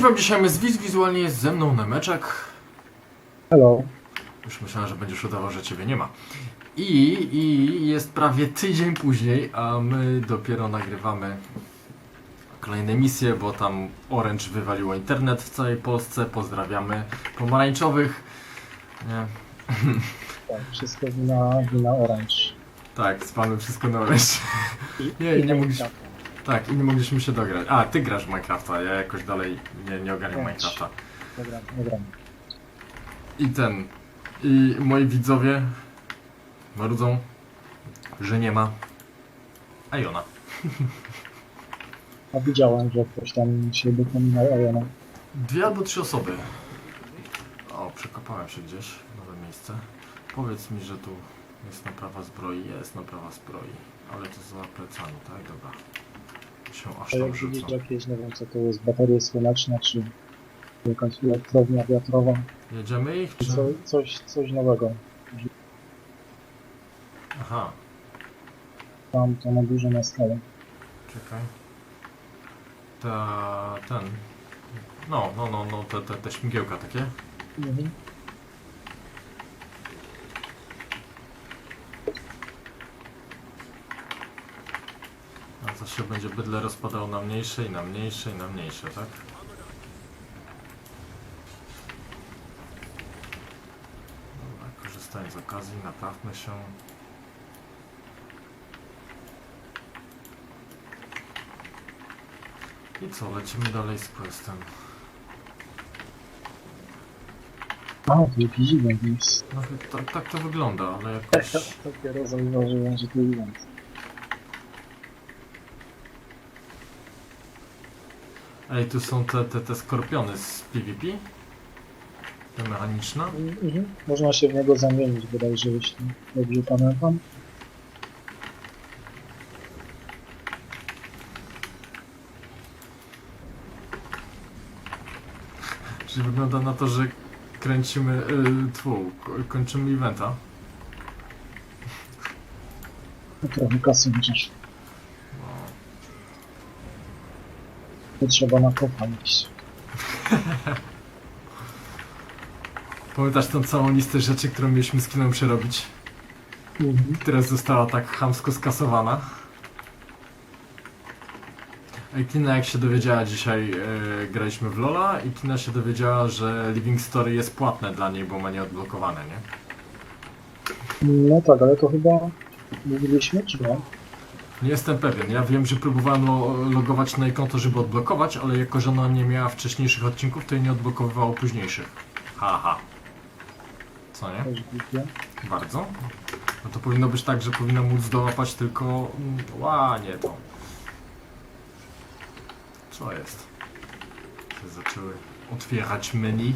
Cześć wam, dzisiaj jest Wiz, wizualnie jest ze mną Nemeczek. Hello. Już myślałem, że będziesz udawał, że ciebie nie ma. I, I jest prawie tydzień później, a my dopiero nagrywamy kolejne misje, bo tam Orange wywaliło internet w całej Polsce. Pozdrawiamy pomarańczowych. Nie. Tak, wszystko wina, wina Orange. Tak, spamy wszystko na Orange. Nie, nie mogliśmy, tak, i nie mogliśmy się dograć. A, ty grasz w Minecrafta, ja jakoś dalej nie, nie ogarniam Tak. Minecrafta. Dobra, dobra. I ten. I moi widzowie marudzą, że nie ma Iona. A widziałem, że ktoś tam się dopominał Iona. Dwie albo trzy osoby. O, przekopałem się gdzieś. Nowe miejsce. Powiedz mi, że tu jest naprawa zbroi. Jest naprawa zbroi. Ale to za plecami, tak? Dobra. Się aż jak jakieś, nie wiem co to jest, baterie słoneczne, czy jakaś elektrownia wiatrowa, Jedziemy ich, czy... co, coś, coś nowego. Aha, Tam to na górze na skale. czekaj. Ta... ten... No, no, no, no, te, te, te śmigiełka takie. Mhm. To się będzie bydle rozpadało na mniejsze i na mniejsze i na mniejsze, tak? Dobra, korzystając z okazji, naprawmy się. I co, lecimy dalej z questem. A, to jakiś jest. No tak, tak to wygląda, ale jakoś... Dopiero zauważyłem, że to event. Ej, tu są te, te, te skorpiony z PvP? Te mechaniczne? Mhm. Można się w niego zamienić, bodajże, jeśli dobrze pamiętam. Czyli wygląda na to, że kręcimy, yy, kończymy eventa. Trochę kasy chociaż. To trzeba na kopa iść. Pamiętasz tą całą listę rzeczy, którą mieliśmy z kinem przerobić? Mhm. Teraz została tak chamsko skasowana. I Kina jak się dowiedziała dzisiaj, yy, graliśmy w Lola i Kina się dowiedziała, że Living Story jest płatne dla niej, bo ma nieodblokowane, nie? No tak, ale to chyba mówiliśmy, czy nie? Nie jestem pewien. Ja wiem, że próbowałem lo- logować na jej konto, żeby odblokować, ale jako, że ona nie miała wcześniejszych odcinków, to jej nie odblokowywało późniejszych. Haha. Co nie? Bardzo. No to powinno być tak, że powinna móc dołapać tylko... mm, Ła, nie to. Co jest? Zaczęły otwierać menu.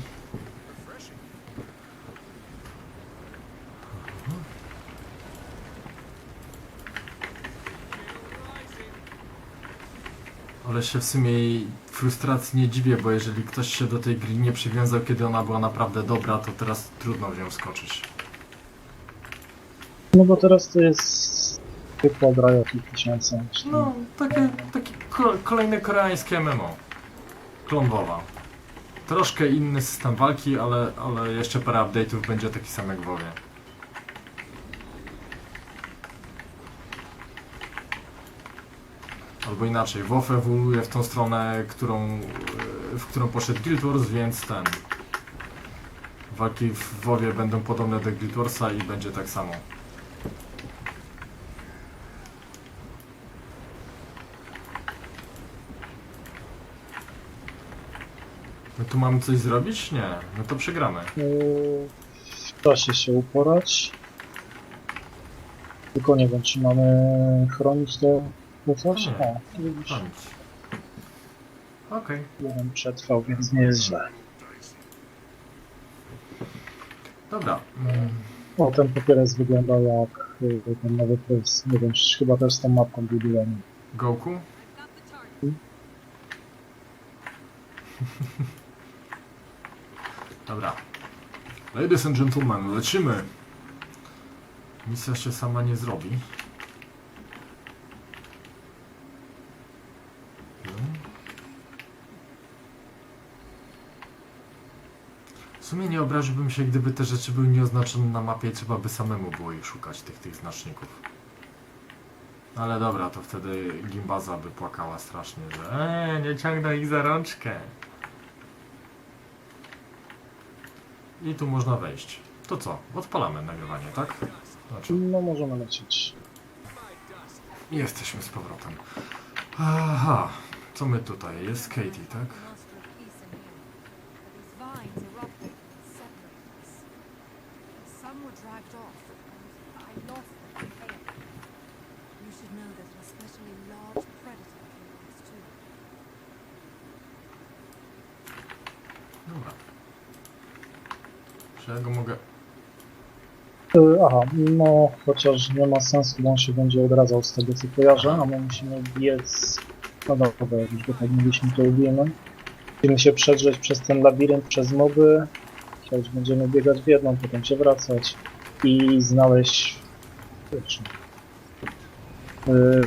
Ale się w sumie jej frustracji nie dziwię, bo jeżeli ktoś się do tej gry nie przywiązał, kiedy ona była naprawdę dobra, to teraz trudno w nią wskoczyć. No bo teraz to jest zwykła gra czy tam- No, takie, takie ko- kolejne koreańskie MMO. Klonwowa. Troszkę inny system walki, ale, ale jeszcze parę update'ów będzie taki sam jak w WoWie. Albo inaczej, WoW ewoluuje w tą stronę, którą, e, w którą poszedł Guild Wars, więc ten... Walki w WoWie będą podobne do Guild Warsa i będzie tak samo. My tu mamy coś zrobić? Nie, no to przegramy. Yy, W czasie się uporać. Tylko nie wiem, czy mamy chronić to, coś? Nie. O, widzisz, nic. Okej. jeden przetrwał, więc nie jest źle. Dobra. Mm, O, ten papieres wygląda jak y, ten nowy plus. Nie wiem, chyba też z tą mapką budowlaną. Goku? Dobra. Ladies and gentlemen, lecimy. Misja się sama nie zrobi. W sumie nie obraziłbym się, gdyby te rzeczy były nieoznaczone na mapie i trzeba by samemu było ich szukać, tych, tych znaczników. Ale dobra, to wtedy Gimbaza by płakała strasznie, że eee, nie ciągnę ich za rączkę. I tu można wejść. To co? Odpalamy nagrywanie, tak? Znaczy, No możemy lecieć. i jesteśmy z powrotem. Aha, co my tutaj? Jest Katie, tak? Some were dragged off, and I lost them chaos. You should know that an especially large predator came on us too. Dobra. Czy ja go mogę... Y, Aha, no chociaż nie ma sensu, bo on się będzie odradzał z tego co kojarzę, a my musimy biec. No dobra, jak już go tak mieliśmy, to ubijemy. Musimy się przedrzeć przez ten labirynt, przez moby. Choć będziemy biegać w jedną, potem się wracać i znaleźć kurczę,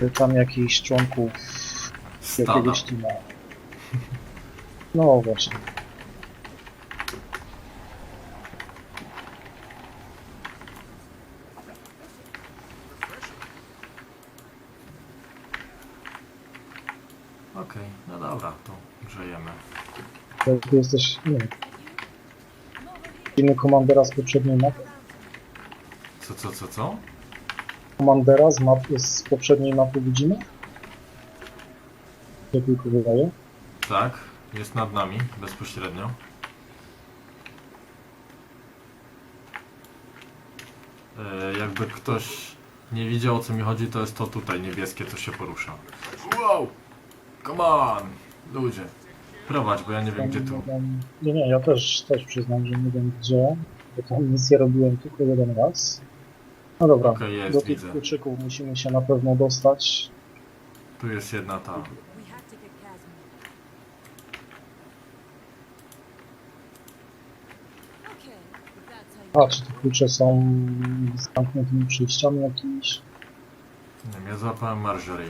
y, tam jakichś członków Stada. jakiegoś teama. No właśnie. Okej, no dobra, to grzejemy. Ty jesteś, nie wiem, inny komandera z poprzedniej mapy. Co, co, co, co? Komandera z, map, z poprzedniej mapy widzimy? To tylko wydaje. Tak, jest nad nami, bezpośrednio. E, jakby ktoś nie widział o co mi chodzi, to jest to tutaj niebieskie, co się porusza. Wow! Come on! Ludzie. Prowadź, bo ja nie wiem gdzie tu. Nie, nie, ja też, też przyznam, że nie wiem gdzie, bo tą misję robiłem tylko jeden raz. No dobra, Okej, jest, do tych widzę. kluczyków musimy się na pewno dostać. Tu jest jedna ta. We have to get Casimir. Okay, if that's how you A, czy te klucze są z zamkniętymi przejściami jakimiś? Nie wiem, ja złapałem Marjorie.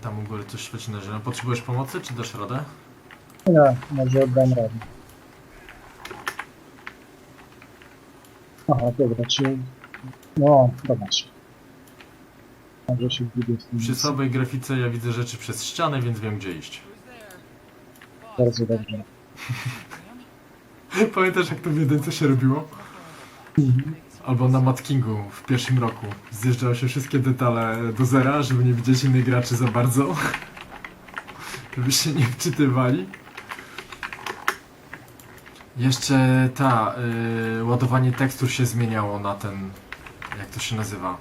Tam u góry coś świeci na ziemi. Potrzebujesz pomocy, czy dasz radę? Nie, może dam radę. Aha, dobra, czy... No, dawajcie. Może się wbuduję w tym Przy miejscu. słabej grafice ja widzę rzeczy przez ścianę, więc wiem gdzie iść. Bardzo dobrze. Pamiętasz jak to w jedynce się robiło? Albo na Mad Kingu w pierwszym roku. Zjeżdżało się wszystkie detale do zera, żeby nie widzieć innych graczy za bardzo. Żeby się nie wczytywali. Jeszcze ta, y, ładowanie tekstur się zmieniało na ten, jak to się nazywa?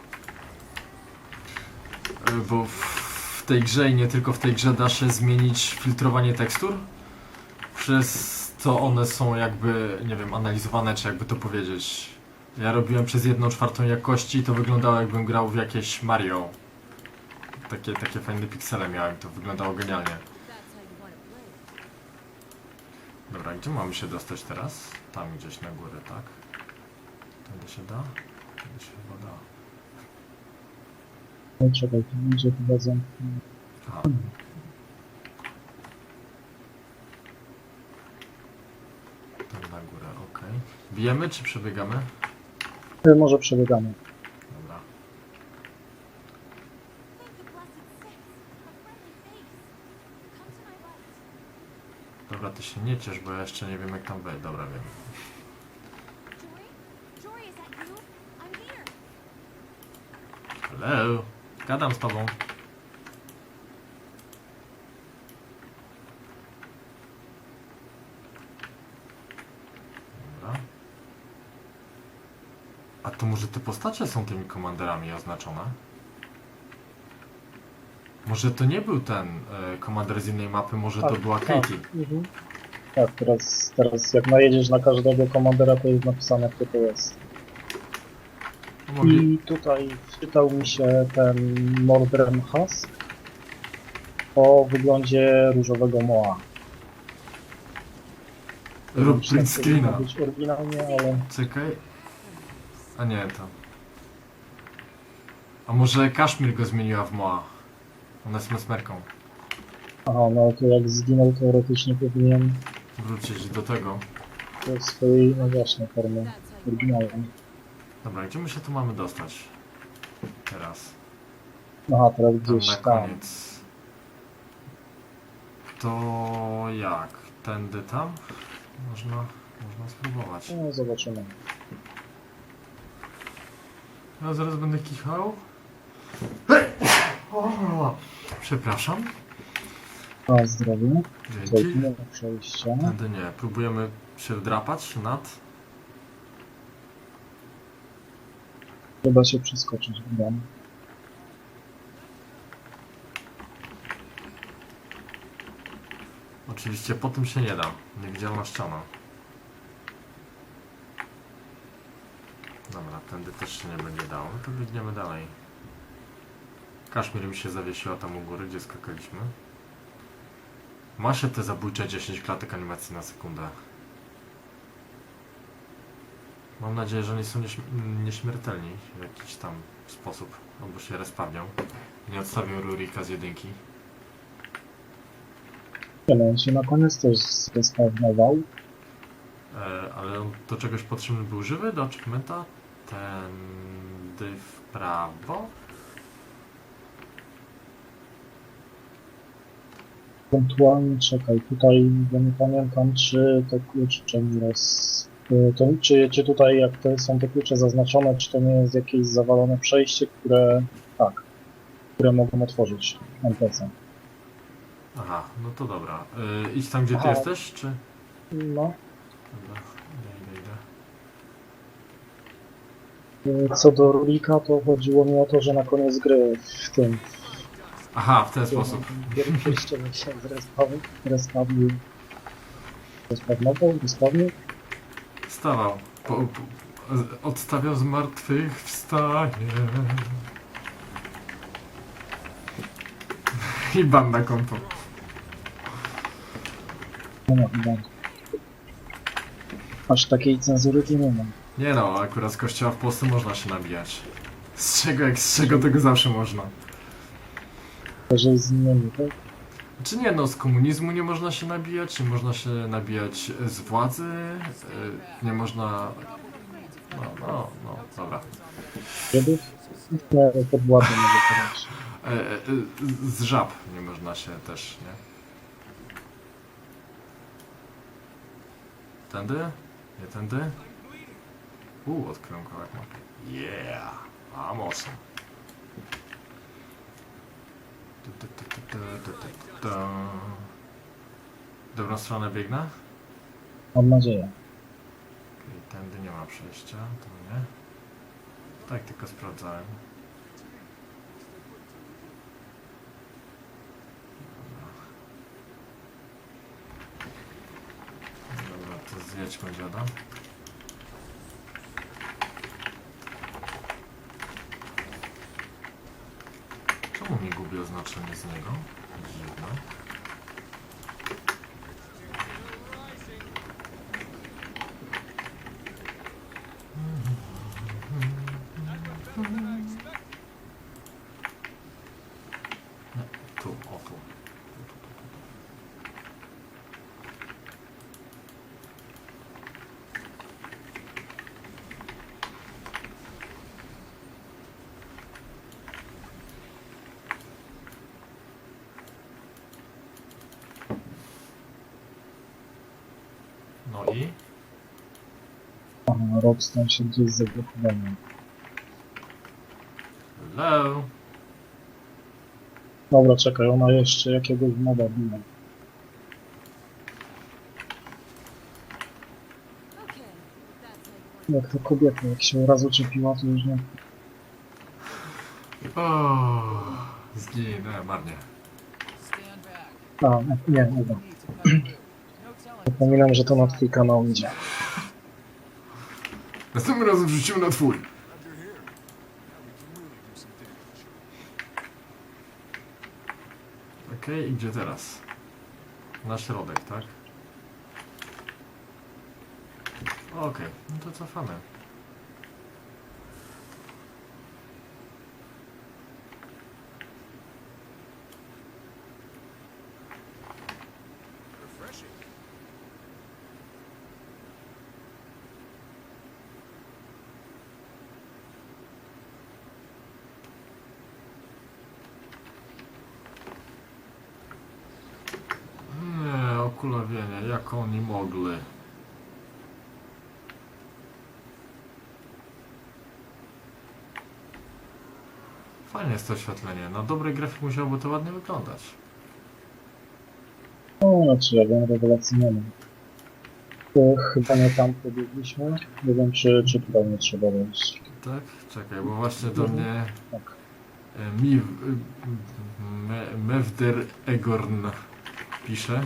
Y, bo w tej grze i nie tylko w tej grze da się zmienić filtrowanie tekstur przez to one są jakby, nie wiem, analizowane, czy jakby to powiedzieć. Ja robiłem przez jedną czwartą jakości i to wyglądało jakbym grał w jakieś Mario. Takie, takie fajne piksele miałem, to wyglądało genialnie. Dobra, gdzie mamy się dostać teraz? Tam gdzieś na górę, tak? Tędy się da? Tędy się chyba da. No czekaj, tu będzie chyba zamknięte. Aha. Tam na górę, okej. Bijemy czy przebiegamy? Może przebiegamy. Dobra. Dobra, ty się nie ciesz, bo ja jeszcze nie wiem jak tam wejść. Dobra, wiem. Hello! Gadam z tobą. Dobra. A to może te postacie są tymi komanderami oznaczone? Może to nie był ten e, komander z innej mapy, może to Tak, była tak. Katie. Mhm. Tak, teraz, teraz jak najedziesz na każdego komandera, to jest napisane kto to jest. Mogli... I tutaj wczytał mi się ten Mordren Husk o wyglądzie różowego moa. Rób print screena. być oryginalnie, ale Czekaj. A nie, to. A może Kaszmir go zmieniła w Moa? Ona jest mesmerką. Aha, no to jak zginął, teoretycznie powinien Wrócić do tego. do swojej, no właśnie, formy oryginalnej. Dobra, gdzie my się tu mamy dostać? Teraz. Aha, teraz Tam gdzieś na tam. koniec. To jak? Tędy tam? Można, można spróbować. No, zobaczymy. Ja zaraz będę kichał. O, przepraszam. A, zdrowie. Dzięki. nie ma przejścia. Tędy nie. Próbujemy się wdrapać nad. Chyba się przeskoczyć w dom. Oczywiście po tym się nie da. Niewidzialna ściana. Dobra, tędy też się nie będzie dało. To biegniemy dalej. Kaszmir mi się zawiesiła tam u góry, gdzie skakaliśmy. Ma się te zabójcze 10 klatek animacji na sekundę. Mam nadzieję, że nie są nieśm- nieśmiertelni w jakiś tam sposób. Albo się respawnią. Nie odstawią Rurika z jedynki. Nie no, on się na koniec też zrespawnował. E, ale on do czegoś potrzebny był żywy? Do achievementa? Tędy w prawo? Ewentualnie czekaj, tutaj bo nie pamiętam, czy te klucze roz... y, To, czy, czy tutaj, jak te są te klucze zaznaczone, czy to nie jest jakieś zawalone przejście, które... Tak, które mogą otworzyć NPC. Aha, no to dobra. E, idź tam, gdzie ty Aha. jesteś, czy... No, Dobra, co do Rulika, to chodziło mi o to, że na koniec gry w tym... Aha, w ten sposób. Pierścień się zrespawnił, zrespawnił, zrespawnował, zrespawnił. Stawał. Po, po, z- odstawiał z martwych, wstaje. I ban na konto. Ma chyba. Aż takiej cenzury tu nie ma. Nie no, akurat z kościoła w Polsce można się nabijać. Z czego jak z czego, tego zawsze można. Że z innymi, tak? Czy nie, no z komunizmu nie można się nabijać, nie można się nabijać z władzy, y, nie można... No, no, no, dobra. Żydów? Nie, pod władzą. E, e, e, z żab nie można się też, nie? Tędy? Nie tędy? U, odkryłem kawałek mapy. Yeah! A mocno. Tu, tu. Dobrą stronę biegnę? Mam nadzieję. Okej, tędy nie ma przejścia, to nie. Tak, tylko sprawdzałem. Dobra. Dobra, to zjedźmy dziada. Oznaczenie z niego? Dziwne. Tu, o tu. Tu, tu, tu, tu, tu. No i? Aha, Rockstar się gdzieś zablokował. Hello? Dobra, czekaj, ona jeszcze jakiegoś moda want Jak to kobieta, jak się raz uczepiła, to już nie... O, zginę marnie. A, nie, nie, nie. Zapominam, że to na twój kanał idzie. Następnym razem wrzucimy na twój. Okej, i gdzie teraz? Na środek, tak? Okej, no to cofamy. Jak oni mogli. Fajnie jest to oświetlenie. Na dobry grafik musiałoby to ładnie wyglądać. No, znaczy, ja wiem, rewelacji nie mam. To chyba nie tam pobiegliśmy. Nie wiem, czy, czy tutaj nie trzeba wejść. Tak? Czekaj, bo właśnie do mnie Tak. e, mi me, Mewder Egorn pisze.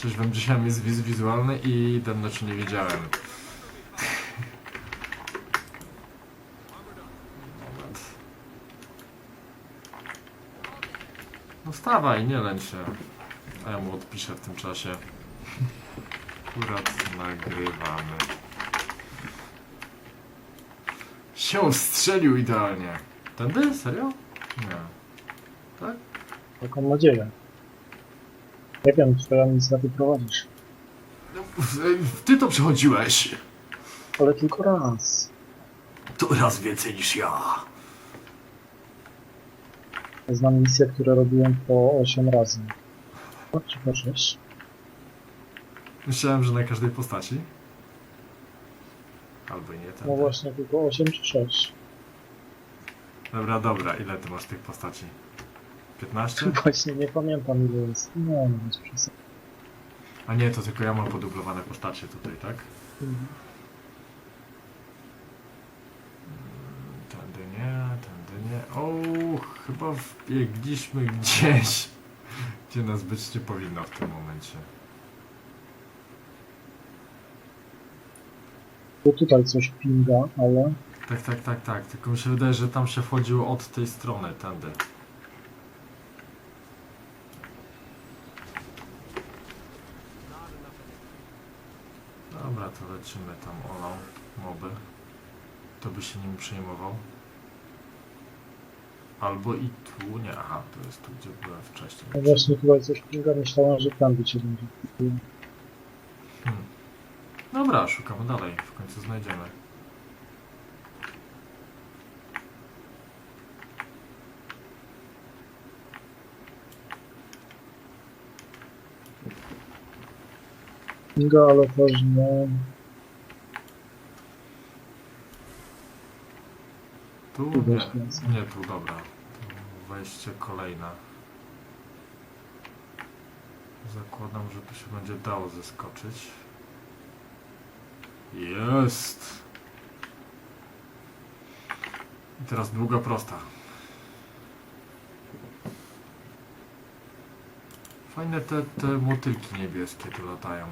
Cześć wam, dzisiaj jest wiz wizualny i dawno cię nie wiedziałem. Moment. No wstawaj, nie lęć się. A ja mu odpiszę w tym czasie. Akurat nagrywamy. Się strzelił idealnie. Tędy? Serio? Nie. Tak? Taką nadzieję. Nie wiem, czy teraz nic na to prowadzisz. No, Ty to przechodziłeś. Ale tylko raz. To raz więcej niż ja. Znam misje, które robiłem po 8 razy. No, czy po 6? Myślałem, że na każdej postaci. Albo nie No ten. właśnie, tylko 8 czy 6. Dobra, dobra, ile ty masz tych postaci? 15? Właśnie nie pamiętam ile jest. Nie, nie bez przesady. A nie, to tylko ja mam podublowane postacie tutaj, tak? Mhm. Tędy nie, tędy nie. O, chyba wbiegliśmy gdzieś, gdzie nas być nie powinno w tym momencie. Bo tutaj coś pinga, ale Tak, tak, tak, tak. Tylko mi się wydaje, że tam się wchodziło od tej strony, tędy. Dobra, to tam olał moby. To by się nim przejmował. Albo i tu, nie, aha, to jest tu, gdzie byłem wcześniej. no właśnie tutaj coś pinga. Myślałem, że tam cię będzie. Hmm. Dobra, szukamy dalej, w końcu znajdziemy. Pinga, ale też nie. Tu? Tu Nie, nie tu, dobra. Tu wejście kolejne. Zakładam, że tu się będzie dało zeskoczyć. Jest! I teraz długa prosta. Fajne te, te motylki niebieskie tu latają.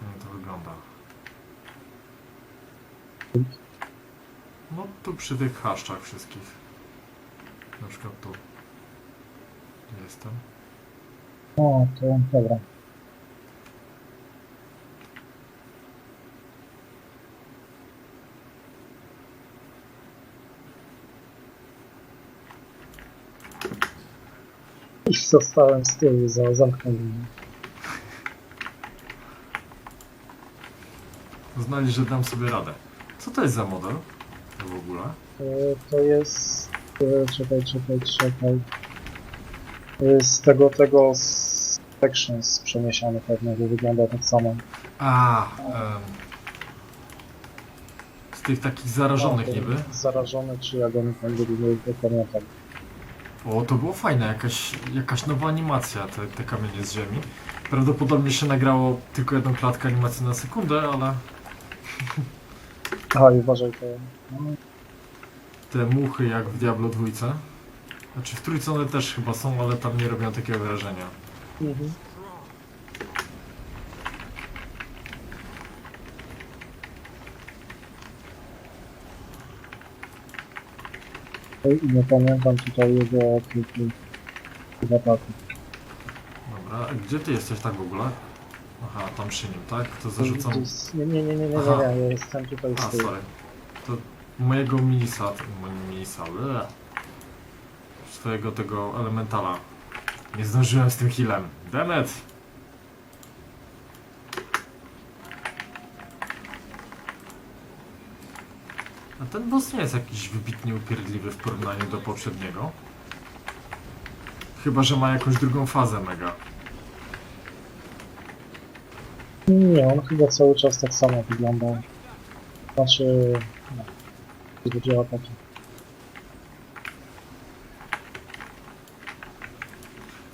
Fajnie to wygląda. No tu przy tych chaszczach wszystkich. Na przykład tu. Jestem. O, to dobra. I zostałem z tyłu, za zamknęli Uznali, że dam sobie radę. Co to jest za model? W ogóle? E, To jest... e, Czekaj, czekaj, czekaj. E, Z tego, tego z Sections przeniesiony pewnego wygląda tak samo. A, em, z tych takich zarażonych No, niby. Zarażony, czy jak oni tam byli, nie nie pamiętam. O, to było fajne, jakaś, jakaś nowa animacja, te, te kamienie z ziemi. Prawdopodobnie się nagrało tylko jedną klatkę animacji na sekundę, ale Aha, i uważaj, to... No, te muchy jak w Diablo 2. Znaczy w trójce one też chyba są, ale tam nie robią takiego wrażenia. mhm. I nie pamiętam tutaj jego tych, tych ataków. Dobra, a gdzie ty jesteś tak w ogóle? Aha, tam przy nim, tak? To zarzucam... Jest- Nie, nie, nie, nie, nie, Aha. nie, ja jestem tutaj A, z tyłu. sorry. To mojego minisa, minisa, bleh. swojego tego elementala. Nie zdążyłem z tym healem. Demet! A ten boss nie jest jakiś wybitnie upierdliwy w porównaniu do poprzedniego. Chyba, że ma jakąś drugą fazę mega. Nie, on chyba cały czas tak samo wyglądał. Znaczy, no, to działa taki.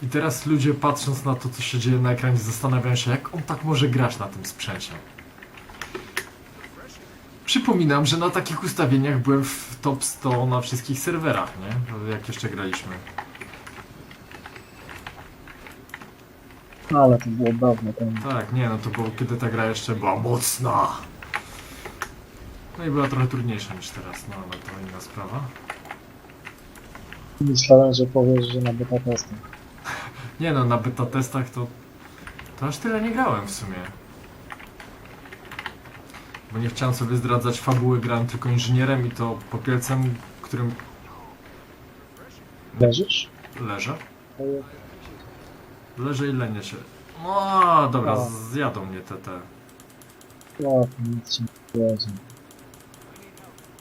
I teraz ludzie patrząc na to, co się dzieje na ekranie, zastanawiają się, jak on tak może grać na tym sprzęcie. Przypominam, że na takich ustawieniach byłem w top 100 na wszystkich serwerach, nie? Jak jeszcze graliśmy. Ale to było dawno temu. Tak, nie, no to było kiedy ta gra jeszcze była mocna. No i była trochę trudniejsza niż teraz, no ale to inna sprawa. Myślałem, że powiesz, że na beta testach. Nie no, na beta testach to, to aż tyle nie grałem w sumie. Bo nie chciałem sobie zdradzać fabuły, grałem tylko inżynierem i to popielcem, którym Leżysz? leżę. To Leżę i lenię się. No dobra, O. zjadą mnie te te. O, nic ci nie leży.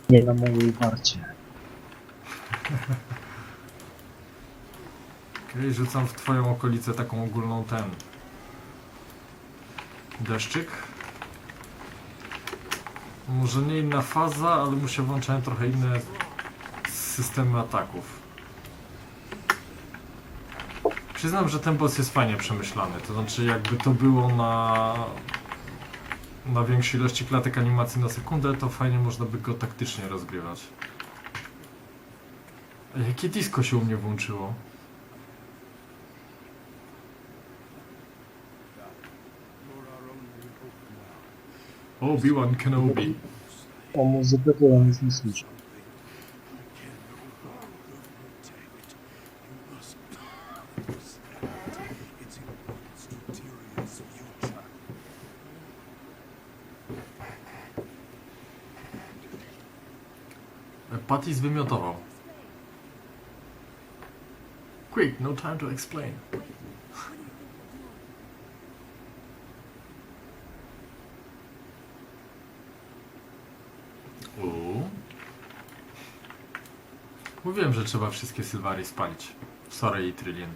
Nie na mojej warcie. Okej, rzucam w twoją okolicę taką ogólną ten... Deszczyk. Może nie inna faza, ale mu się włączają trochę inne systemy ataków. Przyznam, że ten boss jest fajnie przemyślany. To znaczy, jakby to było na na większej ilości klatek animacji na sekundę, to fajnie można by go taktycznie rozgrywać. A jakie disco się u mnie włączyło? Obi-Wan Kenobi. O muzykę to ja nic nie słyszę. Patty zwymiotował. Quick, no time to explain. Uuu. Mówiłem, że trzeba wszystkie Sylwary spalić. Sorry i.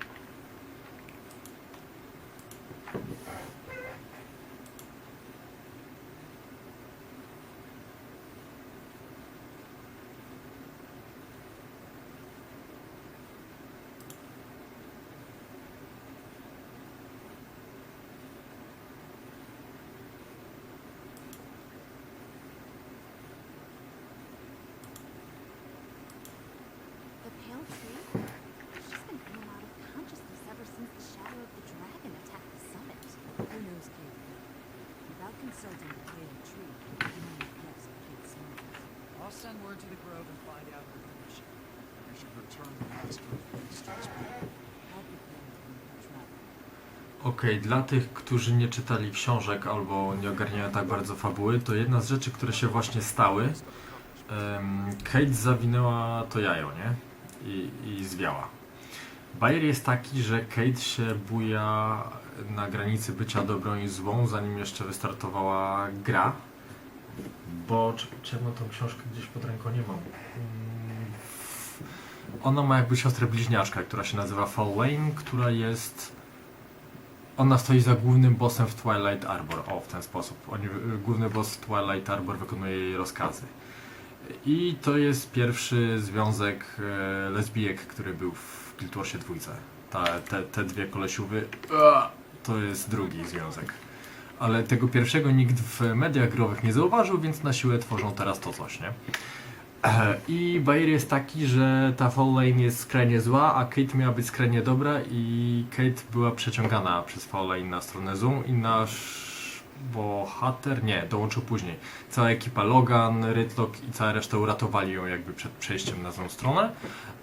Okej, dla tych, którzy nie czytali książek albo nie ogarniają tak bardzo fabuły, to jedna z rzeczy, które się właśnie stały, Kate zawinęła to jajo, nie? I, i zwiała. Bajer jest taki, że Kate się buja na granicy bycia dobrą i złą, zanim jeszcze wystartowała gra. Bo, czy, czy tą książkę gdzieś pod ręką? Nie mam. Mm, Ona ma jakby siostrę bliźniaczkę, która się nazywa Falwayne, która jest ona stoi za głównym bossem w Twilight Arbor. O, w ten sposób. Oni, główny boss w Twilight Arbor wykonuje jej rozkazy. I to jest pierwszy związek e, lesbijek, który był w Guild Warsie dwójce. Ta, te, te dwie kolesiówy. To jest drugi związek. Ale tego pierwszego nikt w mediach growych nie zauważył, więc na siłę tworzą teraz to coś, nie? I Bayer jest taki, że ta Fall Lane jest skrajnie zła, a Kate miała być skrajnie dobra i Kate była przeciągana przez Fall Lane na stronę złą i nasz bohater, nie, dołączył później. Cała ekipa Logan, Rytlock i cała reszta uratowali ją jakby przed przejściem na złą stronę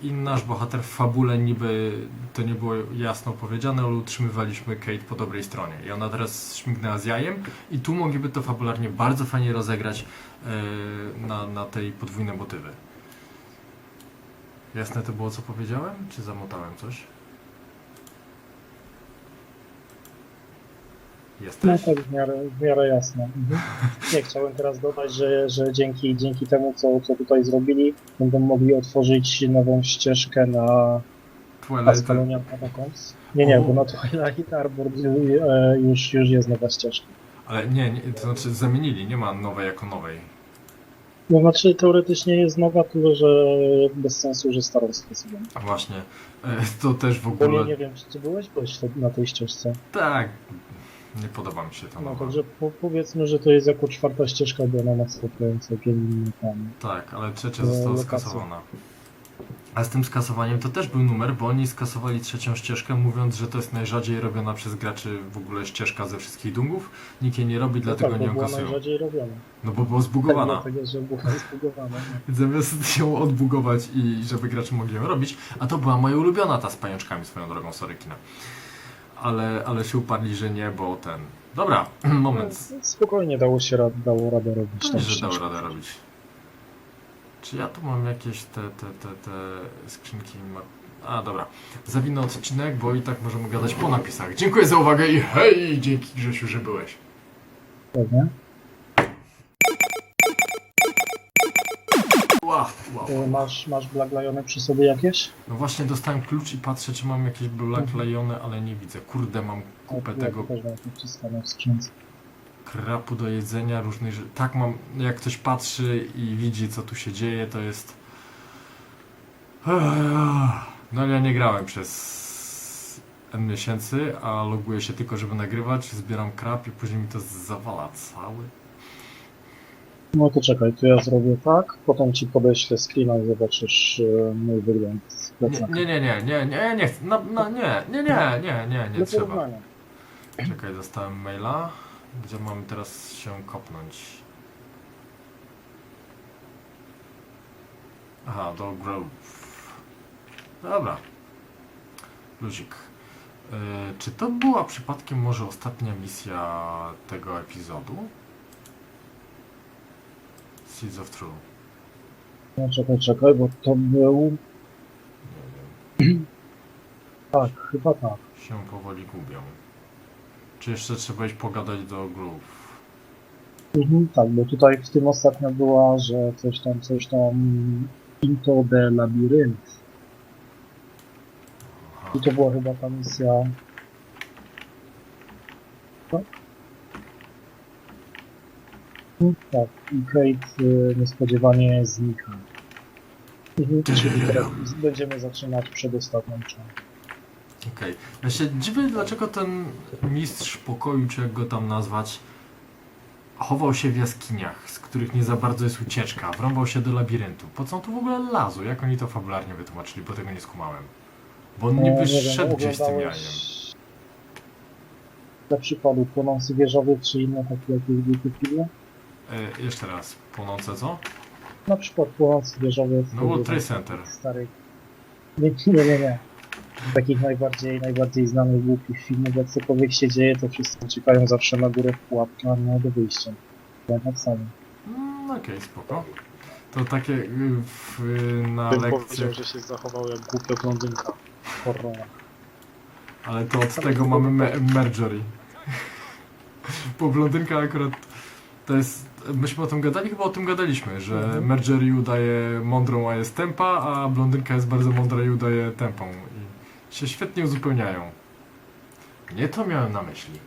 i nasz bohater w fabule niby to nie było jasno powiedziane, ale utrzymywaliśmy Kate po dobrej stronie i ona teraz śmignęła z jajem i tu mogliby to fabularnie bardzo fajnie rozegrać e, na, na tej podwójne motywy. Jasne to było, co powiedziałem? Czy zamotałem coś? No Jesteś? tak w miarę, w miarę jasne. Mhm. Nie, chciałem teraz dodać, że, że dzięki, dzięki temu, co, co tutaj zrobili, będą mogli otworzyć nową ścieżkę na. Ascalonian Catacombs. Nie, nie, O. bo na Twilight Arbor e, już, już jest nowa ścieżka. Ale nie, nie, to znaczy zamienili, nie ma nowej jako nowej. No znaczy teoretycznie jest nowa, tyle że bez sensu, że starą sposobem. A właśnie, e, to też w Bo nie, ogóle... nie wiem, czy ty byłeś, byłeś na tej ścieżce. Tak, nie podoba mi się to No nowa. także po, powiedzmy, że to jest jako czwarta ścieżka, całkiem, całkiem inny tam. Tak, ale trzecia została lokacje. skasowana. A z tym skasowaniem to też był numer, bo oni skasowali trzecią ścieżkę, mówiąc, że to jest najrzadziej robiona przez graczy w ogóle ścieżka ze wszystkich dungów. Nikt jej nie robi, dlatego no tak, nie bo ją była kasują. najrzadziej robiona. No bo była Tak, zbugowana. dlatego, że była zbugowana. no. Zamiast ją odbugować i żeby gracze mogli ją robić, a to była moja ulubiona ta z pajączkami swoją drogą, sorry kina. Ale, ale się uparli, że nie, bo ten... Dobra, moment. No, Spokojnie dało się dało radę robić. Pewnie, tam że dało ścieżkę. radę robić. Czy ja tu mam jakieś te, te, te, te skrzynki? ma- A, dobra. Zawinę odcinek, bo i tak możemy gadać po napisach. Dziękuję za uwagę i hej! Dzięki Grzesiu, że byłeś. Pewnie. Wow, wow. Y, Masz, masz blaglajone przy sobie jakieś? No właśnie dostałem klucz i patrzę, czy mam jakieś black lejone, ale nie widzę. Kurde, mam kupę Ja tego też mam tu w skrzynce. krapu do jedzenia, różnych rzeczy. Tak mam, jak ktoś patrzy i widzi, co tu się dzieje, to jest... No ja nie grałem przez N miesięcy, a loguję się tylko, żeby nagrywać, zbieram krap i później mi to zawala cały. No to czekaj, to ja zrobię tak, potem ci podeślę screena i zobaczysz y, mój wygląd z Nie, plecaka. nie, nie, nie, nie, nie, nie, chcę. no, no, nie, nie, nie, nie, nie, nie Do trzeba. porównania. Czekaj, dostałem maila, gdzie mam teraz się kopnąć. Aha, do Grove. Dobra. Luzik. Yy, czy to była przypadkiem może ostatnia misja tego epizodu? Seeds of True. No czekaj, czekaj, bo to był... Nie wiem. Tak, chyba tak. Się powoli gubią. Czy jeszcze trzeba iść pogadać do Grove? Mhm, tak, bo tutaj w tym ostatnio była, że coś tam, coś tam Into the Labyrinth. Aha. I to była chyba ta misja... Co? Mhm, Tak, i Kate y, niespodziewanie znika. Mhm, Czyli teraz będziemy zaczynać przedostatnią część. Okej. Ja się dziwię, dlaczego ten mistrz pokoju, czy jak go tam nazwać, chował się w jaskiniach, z których nie za bardzo jest ucieczka, wrąbał się do labiryntu. Po co on tu w ogóle lazł? Jak oni to fabularnie wytłumaczyli, bo tego nie skumałem. Bo on niby nie wiem, szedł gdzieś z tym jajem. Dla przykładu Płonący Wieżowiec czy inne takie jakieś filmy? E, jeszcze raz, płonące co? Na przykład Płonący Wieżowiec. No World Trade Center. Stary... Nie, nie, nie, nie. Takich najbardziej, najbardziej znanych głupich filmów, jak cokolwiek się dzieje, to wszyscy uciekają zawsze na górę w pułapkę, a nie do wyjścia. Ja tak samo. Mm, Okej, spoko. To takie y, w, na Bym lekcjach, powiedział, że się zachował jak głupia blondynka. Horrora. ale to od tego mamy me Marjorie. Bo blondynka akurat to jest. Myśmy o tym gadali, chyba o tym gadaliśmy, że Mhm. Marjorie udaje mądrą, a jest tempa, a blondynka jest bardzo mądra i udaje tempą. I się świetnie uzupełniają. Nie to miałem na myśli.